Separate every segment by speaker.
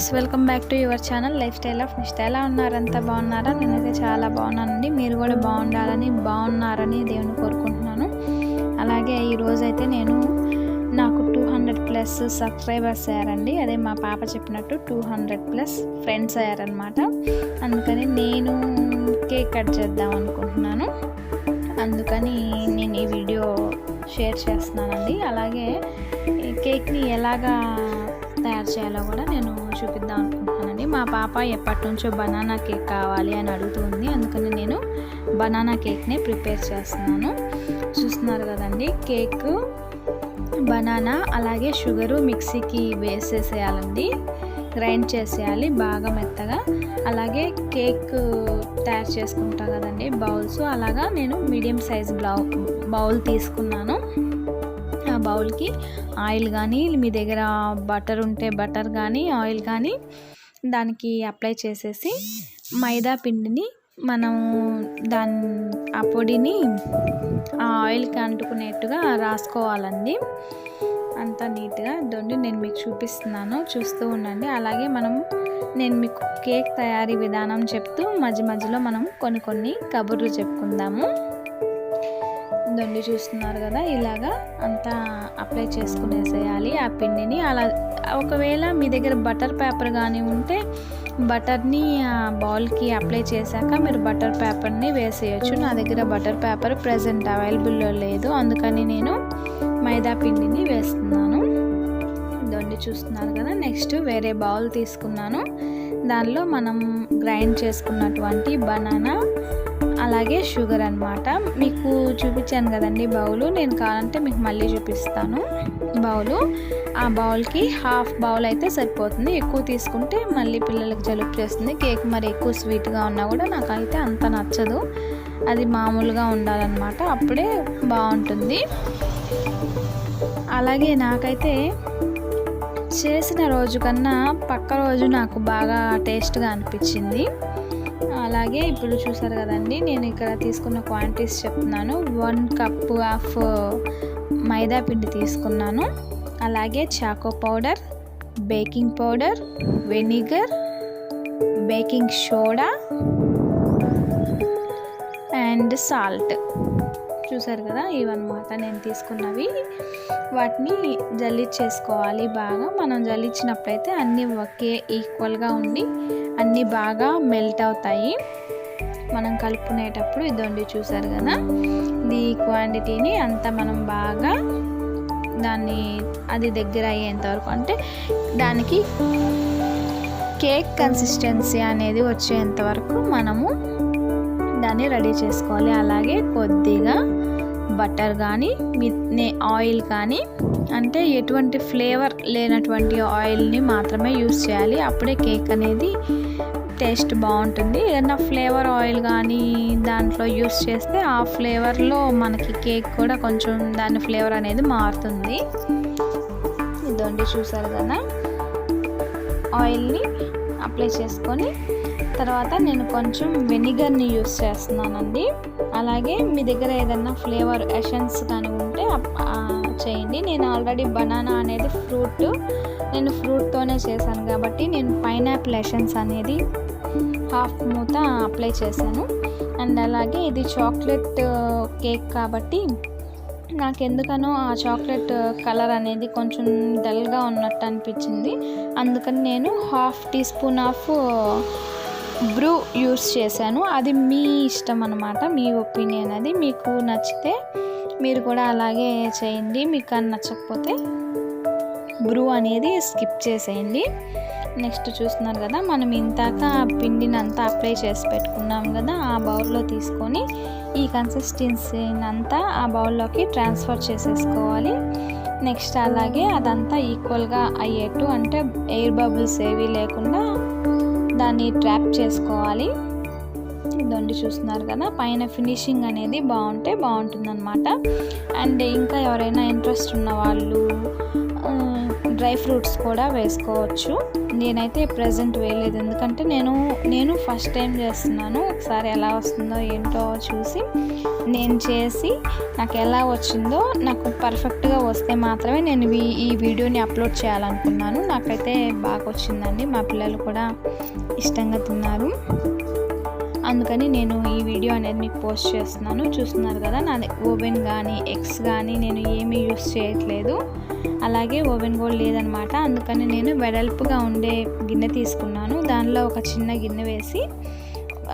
Speaker 1: Viewers welcome back to your channel lifestyle of Nishta. ఎలా ఉన్నారంతా బాగున్నారా? నేనైతే చాలా బాగున్నానండి. మీరు కూడా బాగుండాలని బాగున్నారని దేవుని కోరుకుంటున్నాను. అలాగే ఈరోజు అయితే నేను నాకు టూ హండ్రెడ్ ప్లస్ సబ్స్క్రైబర్స్ అయ్యారండి. అదే మా పాప చెప్పినట్టు టూ హండ్రెడ్ ప్లస్ ఫ్రెండ్స్ అయ్యారనమాట అందుకని నేను కేక్ కట్ చేద్దాం అనుకుంటున్నాను. అందుకని నేను ఈ వీడియో షేర్ చేస్తున్నానండి. అలాగే ఈ కేక్ని ఎలాగా తయారు చేయాలో కూడా నేను చూపిద్దాం అనుకుంటున్నానండి. మా పాప ఎప్పటి నుంచో బనానా కేక్ కావాలి అని అడుగుతుంది. అందుకని నేను బనానా కేక్ని ప్రిపేర్ చేస్తున్నాను. చూస్తున్నారు కదండి కేక్ బనానా అలాగే షుగరు మిక్సీకి వేసేసేయాలండి. గ్రైండ్ చేసేయాలి బాగా మెత్తగా. అలాగే కేక్ తయారు చేసుకుంటా కదండి బౌల్స్. అలాగా నేను మీడియం సైజ్ బ్లౌ బౌల్ తీసుకున్నాను. బౌల్కి ఆయిల్ కానీ మీ దగ్గర బటర్ ఉంటే బటర్ కానీ ఆయిల్ కానీ దానికి అప్లై చేసేసి మైదా పిండిని మనం దాని ఆ పొడిని ఆ ఆయిల్కి అంటుకునేట్టుగా రాసుకోవాలండి. అంతా నీట్గా దొండి నేను మీకు చూపిస్తున్నాను చూస్తూ ఉండండి. అలాగే మనం నేను మీకు కేక్ తయారీ విధానం చెప్తూ మధ్య మధ్యలో మనం కొన్ని కొన్ని కబుర్లు చెప్పుకుందాము. దొండి చూస్తున్నారు కదా ఇలాగా అంతా అప్లై చేసుకునేసేయాలి ఆ పిండిని. అలా ఒకవేళ మీ దగ్గర బటర్ పేపర్ కానీ ఉంటే బటర్ని ఆ బౌల్కి అప్లై చేశాక మీరు బటర్ పేపర్ని వేసేయచ్చు. నా దగ్గర బటర్ పేపర్ ప్రజెంట్ అవైలబుల్లో లేదు. అందుకని నేను మైదా పిండిని వేస్తున్నాను. దొండి చూస్తున్నారు కదా నెక్స్ట్ వేరే బౌల్ తీసుకున్నాను. దానిలో మనం గ్రైండ్ చేసుకున్నటువంటి బనానా అలాగే షుగర్ అనమాట మీకు చూపించాను కదండి బౌలు. నేను కావాలంటే మీకు మళ్ళీ చూపిస్తాను బౌలు. ఆ బౌల్కి హాఫ్ బౌల్ అయితే సరిపోతుంది. ఎక్కువ తీసుకుంటే మళ్ళీ పిల్లలకు జలుబు చేస్తుంది. కేక్ మరి ఎక్కువ స్వీట్గా ఉన్నా కూడా నాకైతే అంత నచ్చదు. అది మామూలుగా ఉండాలన్నమాట. అప్పుడే బాగుంటుంది. అలాగే నాకైతే చేసిన రోజు కన్నా పక్క రోజు నాకు బాగా టేస్ట్గా అనిపించింది. అలాగే ఇప్పుడు చూసారు కదండి నేను ఇక్కడ తీసుకున్న క్వాంటిటీస్ చెప్తున్నాను. వన్ కప్ ఆఫ్ మైదా పిండి తీసుకున్నాను. అలాగే choco powder baking powder vinegar baking soda and salt. చూసారు కదా ఇవన్నమాట నేను తీసుకున్నవి. వాటిని జల్లిచ్చేసుకోవాలి బాగా. మనం జల్లిచ్చినప్పుడైతే అన్నీ ఒకే ఈక్వల్గా ఉండి అన్నీ బాగా మెల్ట్ అవుతాయి. మనం కలుపుకునేటప్పుడు ఇదండి చూసారు కదా ఈ క్వాంటిటీని అంతా మనం బాగా దాన్ని అది దగ్గర అయ్యేంత వరకు అంటే దానికి కేక్ కన్సిస్టెన్సీ అనేది వచ్చేంత వరకు మనము దాన్ని రెడీ చేసుకోవాలి. అలాగే కొద్దిగా బటర్ కానీ ఆయిల్ కానీ అంటే ఎటువంటి ఫ్లేవర్ లేనటువంటి ఆయిల్ని మాత్రమే యూస్ చేయాలి. అప్పుడే కేక్ అనేది టేస్ట్ బాగుంటుంది. ఏదైనా ఫ్లేవర్ ఆయిల్ కానీ దాంట్లో యూస్ చేస్తే ఆ ఫ్లేవర్లో మనకి కేక్ కూడా కొంచెం దాని ఫ్లేవర్ అనేది మారుతుంది. ఇదండి చూసారు కదా? ఆయిల్ని అప్లై చేసుకొని తర్వాత నేను కొంచెం వెనిగర్ని యూస్ చేస్తున్నానండి. అలాగే మీ దగ్గర ఏదైనా ఫ్లేవర్ ఎషన్స్ కానీ ఉంటే చేయండి. నేను ఆల్రెడీ బనానా అనేది ఫ్రూట్ నేను ఫ్రూట్తోనే చేశాను కాబట్టి నేను పైనాపిల్ ఎషన్స్ అనేది హాఫ్ మూత అప్లై చేశాను. అండ్ అలాగే ఇది చాక్లెట్ కేక్ కాబట్టి నాకు ఎందుకనో ఆ చాక్లెట్ కలర్ అనేది కొంచెం డల్గా ఉన్నట్టు అనిపించింది. అందుకని నేను half teaspoon of Bru use చేశాను. అది మీ ఇష్టం అనమాట మీ ఒపీనియన్ అది. మీకు నచ్చితే మీరు కూడా అలాగే చేయండి. మీకు అని నచ్చకపోతే బ్రూ అనేది స్కిప్ చేసేయండి. నెక్స్ట్ చూస్తున్నారు కదా మనం ఇంతాక పిండిని అంతా అప్లై చేసి పెట్టుకున్నాం కదా ఆ బౌల్లో తీసుకొని ఈ కన్సిస్టెన్సీని అంతా ఆ బౌల్లోకి ట్రాన్స్ఫర్ చేసేసుకోవాలి. నెక్స్ట్ అలాగే అదంతా ఈక్వల్గా అయ్యేట్టు అంటే ఎయిర్ బబుల్స్ ఏవి లేకుండా దాన్ని ట్రాప్ చేసుకోవాలి. దొండి చూస్తున్నారు కదా పైన ఫినిషింగ్ అనేది బాగుంటే బాగుంటుందన్నమాట. అండ్ ఇంకా ఎవరైనా ఇంట్రెస్ట్ ఉన్న వాళ్ళు డ్రై ఫ్రూట్స్ కూడా వేసుకోవచ్చు. నేనైతే ప్రజెంట్ వేయలేదు. ఎందుకంటే నేను నేను ఫస్ట్ టైం చేస్తున్నాను. ఒకసారి ఎలా వస్తుందో ఏంటో చూసి నేను చేసి నాకు ఎలా వచ్చిందో నాకు పర్ఫెక్ట్గా వస్తే మాత్రమే నేను ఈ- ఈ వీడియోని అప్లోడ్ చేయాలనుకున్నాను. నాకైతే బాగా వచ్చిందండి. మా పిల్లలు కూడా ఇష్టంగా తిన్నారు. అందుకని నేను ఈ వీడియో అనేది మీకు పోస్ట్ చేస్తున్నాను. చూస్తున్నారు కదా నాది ఓవెన్ కానీ ఎగ్స్ కానీ నేను ఏమీ యూస్ చేయట్లేదు. అలాగే ఓవెన్ కూడా లేదనమాట. అందుకని నేను వెడల్పుగా ఉండే గిన్నె తీసుకున్నాను. దానిలో ఒక చిన్న గిన్నె వేసి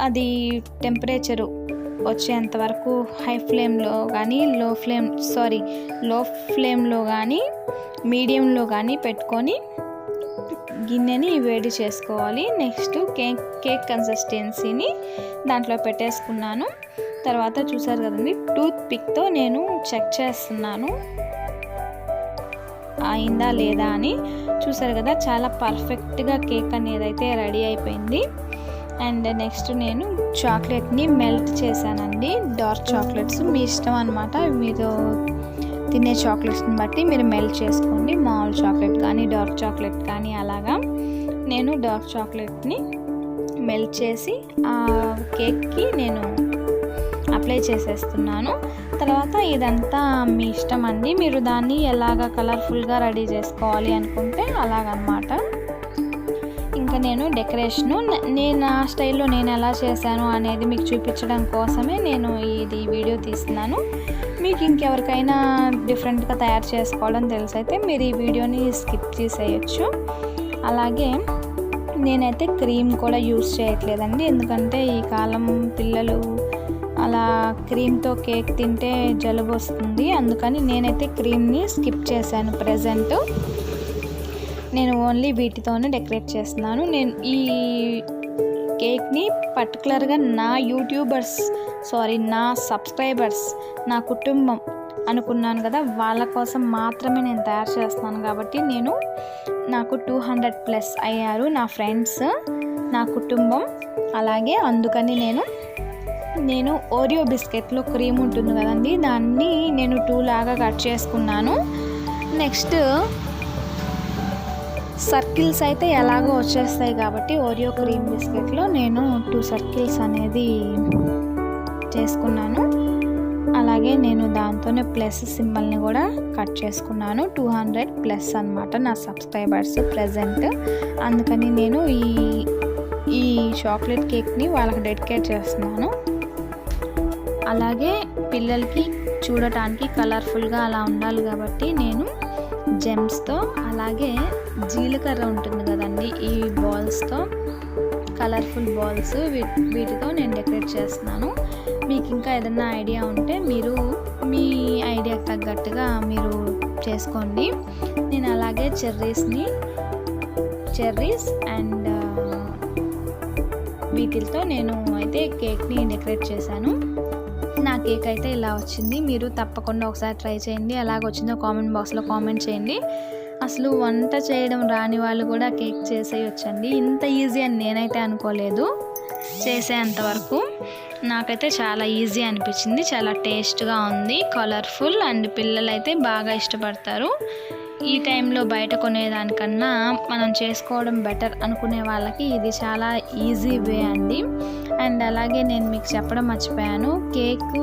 Speaker 1: అది టెంపరేచరు వచ్చేంత వరకు హై ఫ్లేమ్లో కానీ లో ఫ్లేమ్ సారీ లో ఫ్లేమ్లో కానీ మీడియంలో కానీ పెట్టుకొని గిన్నెని వేడి చేసుకోవాలి. నెక్స్ట్ కేక్ కేక్ కన్సిస్టెన్సీని దాంట్లో పెట్టేసుకున్నాను. తర్వాత చూసారు కదండి టూత్ పిక్తో నేను చెక్ చేస్తున్నాను. అయిందా లేదా అని. చూసారు కదా చాలా పర్ఫెక్ట్గా కేక్ అనేది అయితే రెడీ అయిపోయింది. అండ్ నెక్స్ట్ నేను చాక్లెట్ని మెల్ట్ చేశానండి. డార్క్ చాక్లెట్స్ మీ ఇష్టం అనమాట మీరు తినే చాక్లెట్స్ని బట్టి మీరు మెల్ట్ చేసుకోండి. మామూలు చాక్లెట్ కానీ డార్క్ చాక్లెట్ కానీ అలాగా నేను డార్క్ చాక్లెట్ని మెల్ట్ చేసి ఆ కేక్కి నేను అప్లై చేసేస్తున్నాను. తర్వాత ఇదంతా మీ ఇష్టం అండి. మీరు దాన్ని ఎలాగ కలర్ఫుల్గా రెడీ చేసుకోవాలి అనుకుంటే అలాగనమాట. ఇంకా నేను డెకరేషను నేను నా స్టైల్లో నేను ఎలా చేశాను అనేది మీకు చూపించడం కోసమే నేను ఇది వీడియో తీస్తున్నాను. మీకు ఇంకెవరికైనా డిఫరెంట్గా తయారు చేసుకోవడం తెలిసైతే మీరు ఈ వీడియోని స్కిప్ చేసేయచ్చు. అలాగే నేనైతే క్రీమ్ కూడా యూస్ చేయట్లేదండి. ఎందుకంటే ఈ కాలం పిల్లలు అలా క్రీమ్తో కేక్ తింటే జలుబు వస్తుంది. అందుకని నేనైతే క్రీమ్ని స్కిప్ చేశాను ప్రజెంట్. నేను ఓన్లీ వీటితోనే డెకరేట్ చేస్తున్నాను. నేను ఈ కేక్ని పర్టికులర్గా నా యూట్యూబర్స్ సారీ నా సబ్స్క్రైబర్స్ నా కుటుంబం అనుకున్నాను కదా వాళ్ళ కోసం మాత్రమే నేను తయారు చేస్తున్నాను కాబట్టి నేను నాకు టూ హండ్రెడ్ ప్లస్ అయ్యారు నా ఫ్రెండ్స్ నా కుటుంబం. అలాగే అందుకని నేను నేను ఓరియో బిస్కెట్లో క్రీమ్ ఉంటుంది కదండి దాన్ని నేను టూ లాగా కట్ చేసుకున్నాను. నెక్స్ట్ సర్కిల్స్ అయితే ఎలాగో వచ్చేస్తాయి కాబట్టి ఓరియో క్రీమ్ బిస్కెట్లో నేను టూ సర్కిల్స్ అనేది చేసుకున్నాను. అలాగే నేను దాంతోనే ప్లస్ సింబల్ని కూడా కట్ చేసుకున్నాను. టూ హండ్రెడ్ ప్లస్ అనమాట నా సబ్స్క్రైబర్స్ ప్రజెంట్. అందుకని నేను ఈ ఈ చాక్లెట్ కేక్ని వాళ్ళకి డెడికేట్ చేస్తున్నాను. అలాగే పిల్లలకి చూడటానికి కలర్ఫుల్గా అలా ఉండాలి కాబట్టి నేను జెమ్స్తో అలాగే జీలకర్ర ఉంటుంది కదండి ఈ బాల్స్తో కలర్ఫుల్ బాల్స్ వీటితో నేను డెకరేట్ చేస్తున్నాను. మీకు ఇంకా ఏదైనా ఐడియా ఉంటే మీరు మీ ఐడియాకి తగ్గట్టుగా మీరు చేసుకోండి. నేను అలాగే చెర్రీస్ని చెర్రీస్ అండ్ వీటితో నేను అయితే కేక్ని డెకరేట్ చేశాను. కేక్ అయితే ఇలా వచ్చింది. మీరు తప్పకుండా ఒకసారి ట్రై చేయండి. ఎలాగ వచ్చిందో కామెంట్ బాక్స్లో కామెంట్ చేయండి. అసలు వంట చేయడం రాని వాళ్ళు కూడా కేక్ చేసేయొచ్చండి. ఇంత ఈజీ అని నేనైతే అనుకోలేదు. చేసేంత వరకు నాకైతే చాలా ఈజీ అనిపించింది. చాలా టేస్ట్గా ఉంది. కలర్ఫుల్ అండ్ పిల్లలు అయితే బాగా ఇష్టపడతారు. ఈ టైంలో బయట కొనేదానికన్నా మనం చేసుకోవడం బెటర్ అనుకునే వాళ్ళకి ఇది చాలా ఈజీ వే అండి. అండ్ అలాగే నేను మీకు చెప్పడం మర్చిపోయాను. కేకు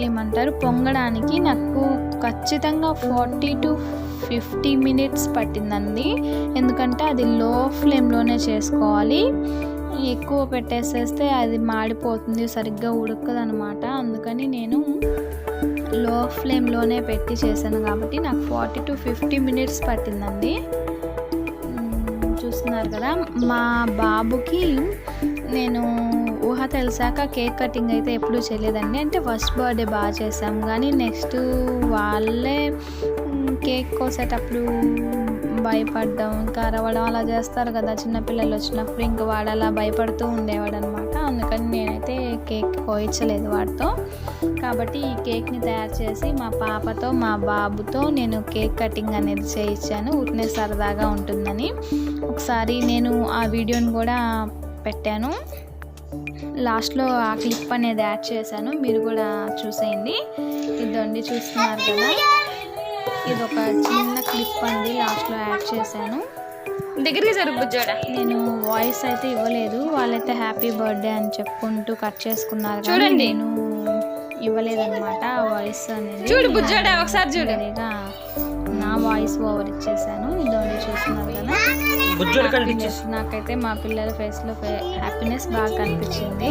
Speaker 1: ఏమంటారు పొంగడానికి నాకు ఖచ్చితంగా ఫార్టీ టు ఫిఫ్టీ మినిట్స్ పట్టిందండి. ఎందుకంటే అది లో ఫ్లేమ్లోనే చేసుకోవాలి. ఎక్కువ పెట్టేసేస్తే అది మాడిపోతుంది సరిగ్గా ఉడకదు అనమాట అందుకని నేను లో ఫ్లేమ్లోనే పెట్టి చేశాను కాబట్టి నాకు ఫార్టీ టు ఫిఫ్టీ మినిట్స్ పట్టిందండి. చూస్తున్నారు కదా మా బాబుకి నేను ఊహ తెలిసాక కేక్ కటింగ్ అయితే ఎప్పుడూ చేయలేదండి. అంటే ఫస్ట్ బర్త్డే బాగా చేసాం కానీ నెక్స్ట్ వాళ్ళే కేక్ కోసేటప్పుడు భయపడ్డం. ఇంకా అరవడం అలా చేస్తారు కదా చిన్నపిల్లలు వచ్చినప్పుడు ఇంక వాడు అలా భయపడుతూ ఉండేవాడు అనమాట అందుకని నేనైతే కేక్ కోయించలేదు వాడితో. కాబట్టి ఈ కేక్ని తయారు చేసి మా పాపతో మా బాబుతో నేను కేక్ కటింగ్ అనేది చేయించాను. ఊరినే సరదాగా ఉంటుందని. ఒకసారి నేను ఆ వీడియోని కూడా పెట్టాను. లాస్ట్లో ఆ క్లిప్ అనేది యాడ్ చేశాను. మీరు కూడా చూసేయండి. ఇదండి చూస్తున్నారు కదా. ఇది ఒక చిన్న క్లిప్ అండి లాస్ట్లో యాడ్ చేశాను.
Speaker 2: దగ్గరికి జరుగు బుజ్జోడా
Speaker 1: నేను వాయిస్ అయితే ఇవ్వలేదు వాళ్ళైతే హ్యాపీ బర్త్డే అని చెప్పుకుంటూ కట్ చేసుకున్నారు కానీ
Speaker 2: చూడండి.
Speaker 1: నేను ఇవ్వలేదన్నమాట ఆ వాయిస్ అనేది.
Speaker 2: చూడు బుజ్జోడా ఒకసారి చూడు.
Speaker 1: నా వాయిస్ ఓవర్ ఇచ్చేసాను ఇదోండి చూస్తున్నారు కదా. నాకైతే మా పిల్లల ఫేస్లో హ్యాపీనెస్ బాగా కనిపించింది.